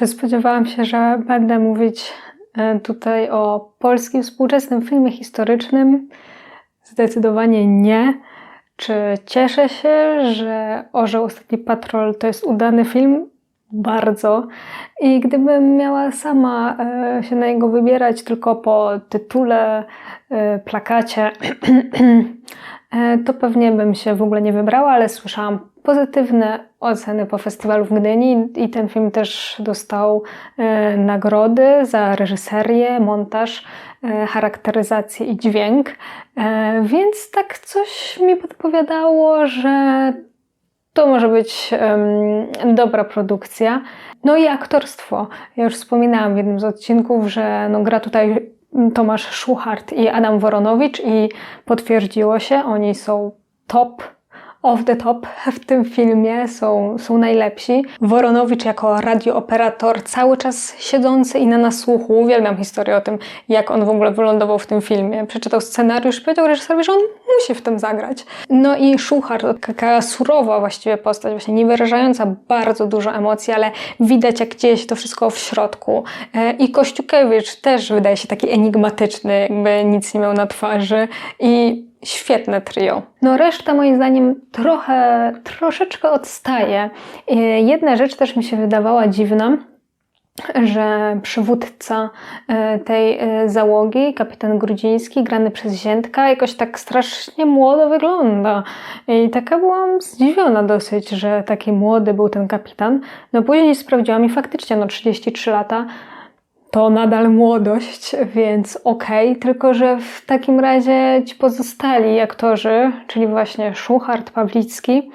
Czy spodziewałam się, że będę mówić e, tutaj o polskim współczesnym filmie historycznym? Zdecydowanie nie. Czy cieszę się, że Orzeł Ostatni Patrol to jest udany film? Bardzo. I gdybym miała sama e, się na niego wybierać tylko po tytule, e, plakacie, to pewnie bym się w ogóle nie wybrała, ale słyszałam pozytywne oceny po festiwalu w Gdyni i ten film też dostał nagrody za reżyserię, montaż, charakteryzację i dźwięk. Więc tak coś mi podpowiadało, że to może być um, dobra produkcja. No i aktorstwo. Ja już wspominałam w jednym z odcinków, że no, gra tutaj Tomasz Szuchart i Adam Woronowicz i potwierdziło się, oni są top off the top w tym filmie są, są najlepsi. Woronowicz jako radiooperator, cały czas siedzący i na nasłuchu. Uwielbiam historię o tym, jak on w ogóle wylądował w tym filmie. Przeczytał scenariusz powiedział reżyserowi, że on musi w tym zagrać. No i Szuchar, taka surowa właściwie postać, właśnie nie wyrażająca bardzo dużo emocji, ale widać jak dzieje się to wszystko w środku. E, I Kościukiewicz też wydaje się taki enigmatyczny, jakby nic nie miał na twarzy. I świetne trio. No reszta moim zdaniem trochę, troszeczkę odstaje. Jedna rzecz też mi się wydawała dziwna, że przywódca e, tej e, załogi, kapitan Grudziński, grany przez Ziętka, jakoś tak strasznie młodo wygląda. I taka byłam zdziwiona dosyć, że taki młody był ten kapitan. No później sprawdziłam i faktycznie, no 33 lata, to nadal młodość, więc okej, okay. tylko że w takim razie ci pozostali aktorzy, czyli właśnie Szuchart, Pawlicki,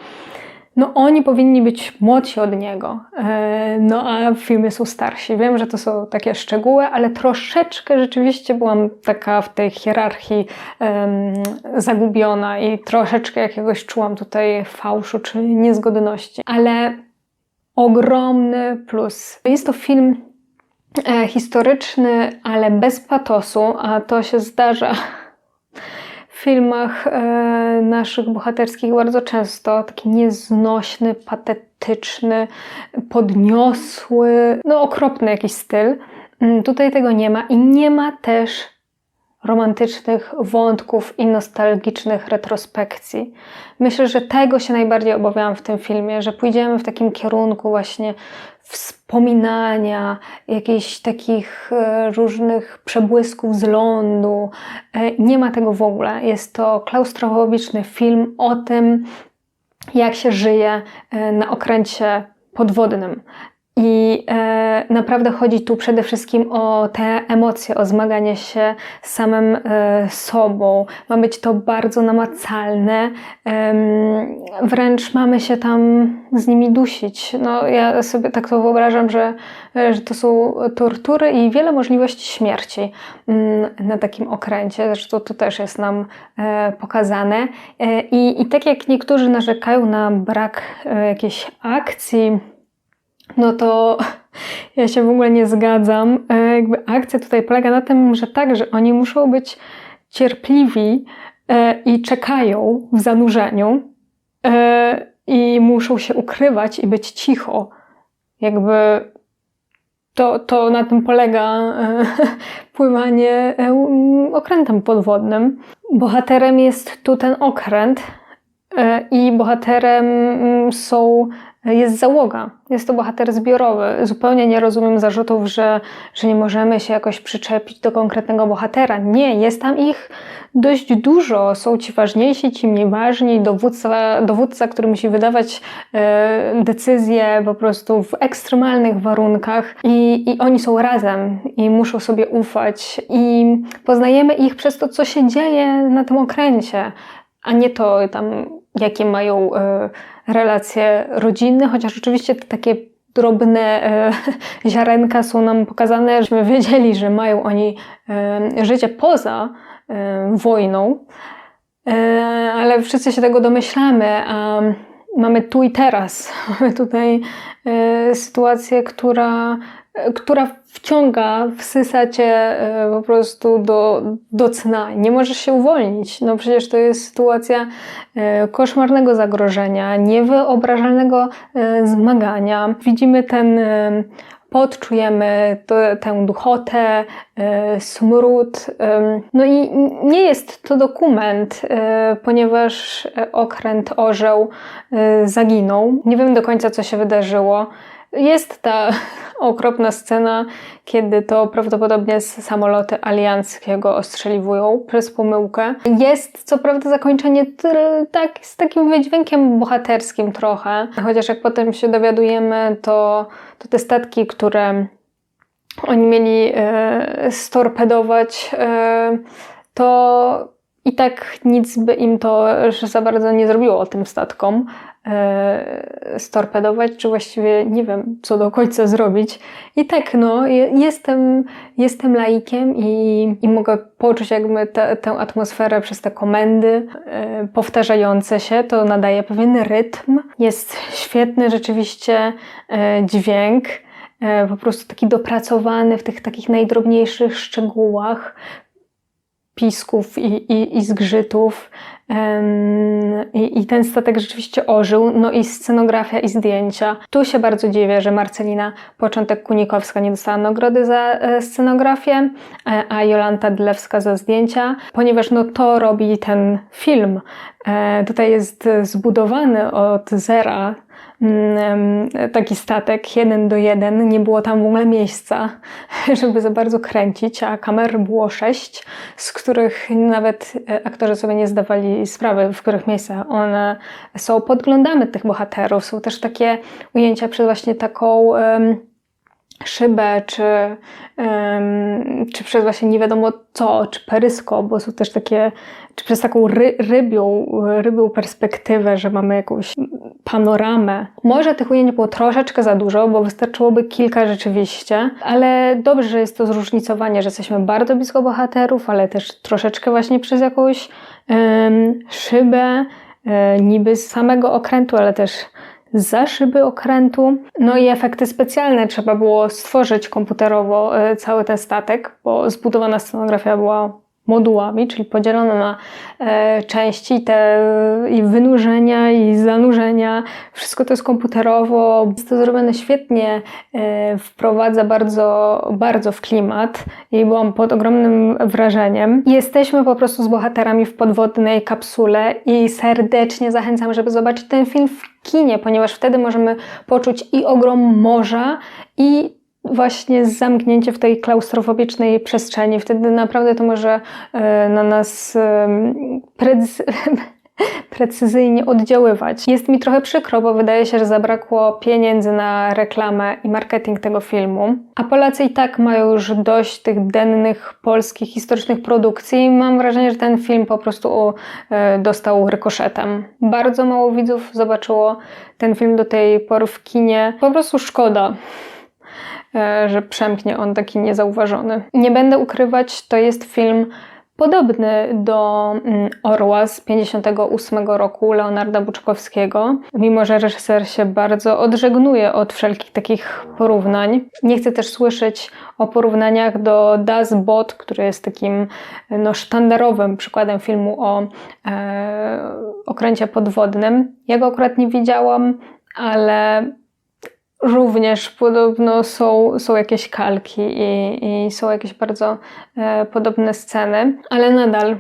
no oni powinni być młodsi od niego, e, no a w filmie są starsi. Wiem, że to są takie szczegóły, ale troszeczkę rzeczywiście byłam taka w tej hierarchii um, zagubiona i troszeczkę jakiegoś czułam tutaj fałszu czy niezgodności. Ale ogromny plus. Jest to film historyczny, ale bez patosu, a to się zdarza w filmach e, naszych bohaterskich bardzo często. Taki nieznośny, patetyczny, podniosły, no okropny jakiś styl. Mm, tutaj tego nie ma i nie ma też romantycznych wątków i nostalgicznych retrospekcji. Myślę, że tego się najbardziej obawiałam w tym filmie, że pójdziemy w takim kierunku właśnie wspominania, jakichś takich e, różnych przebłysków z lądu. E, nie ma tego w ogóle. Jest to klaustrofobiczny film o tym, jak się żyje e, na okręcie podwodnym. I e, naprawdę chodzi tu przede wszystkim o te emocje, o zmaganie się z samym e, sobą. Ma być to bardzo namacalne, e, wręcz mamy się tam z nimi dusić. No, ja sobie tak to wyobrażam, że, że to są tortury i wiele możliwości śmierci mm, na takim okręcie. Zresztą to też jest nam e, pokazane. E, I, I tak jak niektórzy narzekają na brak e, jakiejś akcji, no to ja się w ogóle nie zgadzam. E, jakby akcja tutaj polega na tym, że tak, że oni muszą być cierpliwi e, i czekają w zanurzeniu e, i muszą się ukrywać i być cicho. Jakby to, to na tym polega pływanie okrętem podwodnym. Bohaterem jest tu ten okręt i bohaterem mm, są jest załoga. Jest to bohater zbiorowy. Zupełnie nie rozumiem zarzutów, że, że nie możemy się jakoś przyczepić do konkretnego bohatera. Nie, jest tam ich dość dużo. Są ci ważniejsi, ci mniej ważni. Dowódca, dowódca który musi wydawać e, decyzje po prostu w ekstremalnych warunkach i, i oni są razem i muszą sobie ufać. I poznajemy ich przez to, co się dzieje na tym okręcie, a nie to tam, jakie mają. E, relacje rodzinne, chociaż oczywiście te takie drobne e, ziarenka są nam pokazane, żebyśmy wiedzieli, że mają oni e, życie poza e, wojną, e, ale wszyscy się tego domyślamy, a mamy tu i teraz. Mamy tutaj e, sytuację, która która wciąga, wsysa cię e, po prostu do, do cna. Nie możesz się uwolnić. No przecież to jest sytuacja e, koszmarnego zagrożenia, niewyobrażalnego e, zmagania. Widzimy ten podczujemy to, tę duchotę, e, smród. No i nie jest to dokument, e, ponieważ okręt orzeł zaginął. Nie wiem do końca, co się wydarzyło. Jest ta okropna scena, kiedy to prawdopodobnie samoloty alianckiego ostrzeliwują przez pomyłkę. Jest co prawda zakończenie tak, z takim wydźwiękiem bohaterskim trochę, chociaż jak potem się dowiadujemy, to, to te statki, które oni mieli e, storpedować, e, to i tak nic by im to za bardzo nie zrobiło tym statkom. E, storpedować, czy właściwie nie wiem, co do końca zrobić. I tak, no, jestem, jestem laikiem i, i mogę poczuć jakby te, tę atmosferę przez te komendy e, powtarzające się. To nadaje pewien rytm. Jest świetny rzeczywiście e, dźwięk po prostu taki dopracowany w tych takich najdrobniejszych szczegółach pisków i, i, i zgrzytów. I, ten statek rzeczywiście ożył, no i scenografia i zdjęcia. Tu się bardzo dziwię, że Marcelina Początek-Kunikowska nie dostała nagrody za e, scenografię, e, a Jolanta Dlewska za zdjęcia, ponieważ no to robi ten film. E, tutaj jest zbudowany od zera taki statek jeden do jeden. Nie było tam w ogóle miejsca, żeby za bardzo kręcić, a kamer było sześć, z których nawet e, aktorzy sobie nie zdawali sprawy, w których miejscach one są. Podglądamy tych bohaterów. Są też takie ujęcia przez właśnie taką szybę, czy, um, czy przez właśnie nie wiadomo co, czy perysko, bo są też takie, czy przez taką ry, rybią, rybią perspektywę, że mamy jakąś panoramę. Może tych ujęć było troszeczkę za dużo, bo wystarczyłoby kilka rzeczywiście, ale dobrze, że jest to zróżnicowanie, że jesteśmy bardzo blisko bohaterów, ale też troszeczkę właśnie przez jakąś um, szybę, e, niby z samego okrętu, ale też za szyby okrętu. No i efekty specjalne trzeba było stworzyć komputerowo e, cały ten statek, bo zbudowana scenografia była modułami, czyli podzielone na e, części te i wynurzenia i zanurzenia. Wszystko to jest komputerowo. Jest to zrobione świetnie, e, wprowadza bardzo, bardzo w klimat i byłam pod ogromnym wrażeniem. Jesteśmy po prostu z bohaterami w podwodnej kapsule i serdecznie zachęcam, żeby zobaczyć ten film w kinie, ponieważ wtedy możemy poczuć i ogrom morza i właśnie zamknięcie w tej klaustrofobicznej przestrzeni. Wtedy naprawdę to może e, na nas precyzyjnie oddziaływać. Jest mi trochę przykro, bo wydaje się, że zabrakło pieniędzy na reklamę i marketing tego filmu. A Polacy i tak mają już dość tych dennych polskich historycznych produkcji. Mam wrażenie, że ten film po prostu e, dostał rykoszetem. Bardzo mało widzów zobaczyło ten film do tej pory w kinie. Po prostu szkoda. E, że przemknie on taki niezauważony. Nie będę ukrywać, to jest film podobny do mm, Orła z 58 roku Leonarda Buczkowskiego, mimo że reżyser się bardzo odżegnuje od wszelkich takich porównań. Nie chcę też słyszeć o porównaniach do Das Boot, który jest takim no, sztandarowym przykładem filmu o e, okręcie podwodnym. Ja go akurat nie widziałam, ale również podobno są, są jakieś kalki i, i są jakieś bardzo e, podobne sceny, ale nadal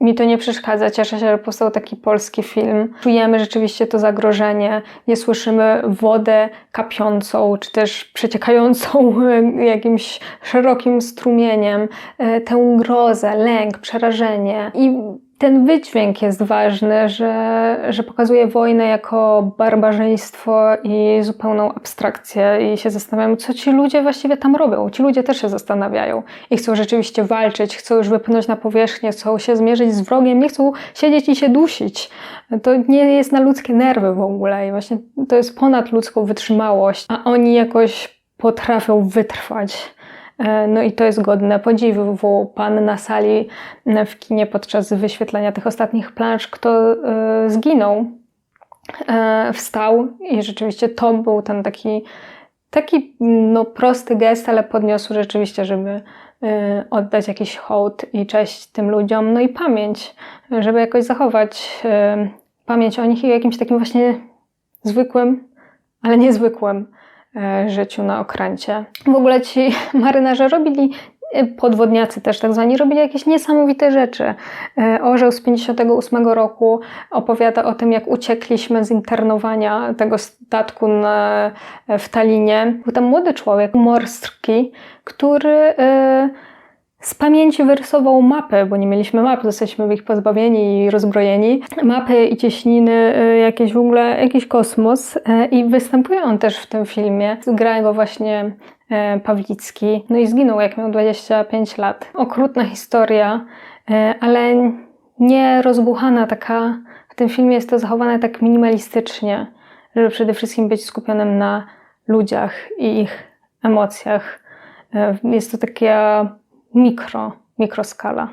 mi to nie przeszkadza. Cieszę się, że powstał taki polski film. Czujemy rzeczywiście to zagrożenie. Nie słyszymy wodę kapiącą, czy też przeciekającą jakimś szerokim strumieniem. E, tę grozę, lęk, przerażenie. I ten wydźwięk jest ważny, że, że pokazuje wojnę jako barbarzyństwo i zupełną abstrakcję. I się zastanawiam, co ci ludzie właściwie tam robią. Ci ludzie też się zastanawiają i chcą rzeczywiście walczyć, chcą już wypłynąć na powierzchnię, chcą się zmierzyć z wrogiem, nie chcą siedzieć i się dusić. To nie jest na ludzkie nerwy w ogóle i właśnie to jest ponad ludzką wytrzymałość, a oni jakoś potrafią wytrwać. E, no i to jest godne podziwu. Pan na sali e, w kinie podczas wyświetlenia tych ostatnich plansz, kto e, zginął, wstał i rzeczywiście to był ten taki, taki no, prosty gest, ale podniosły rzeczywiście, żeby oddać jakiś hołd i cześć tym ludziom, no i pamięć, żeby jakoś zachować pamięć o nich i jakimś takim właśnie zwykłym, ale niezwykłym życiu na okręcie. W ogóle ci marynarze robili e, podwodniacy też tak zwani, robili jakieś niesamowite rzeczy. E, Orzeł z 58 roku opowiada o tym, jak uciekliśmy z internowania tego statku na, w Talinie. Był tam młody człowiek, morski, który e, z pamięci wyrysował mapę, bo nie mieliśmy map, zostaliśmy ich pozbawieni i rozbrojeni. Mapy i cieśniny, e, jakieś w ogóle, jakiś kosmos e, i występuje on też w tym filmie. Gra go właśnie e, Pawlicki, no i zginął jak miał 25 lat. Okrutna historia, ale nie rozbuchana taka, w tym filmie jest to zachowane tak minimalistycznie, żeby przede wszystkim być skupionym na ludziach i ich emocjach. Jest to taka mikro, mikroskala.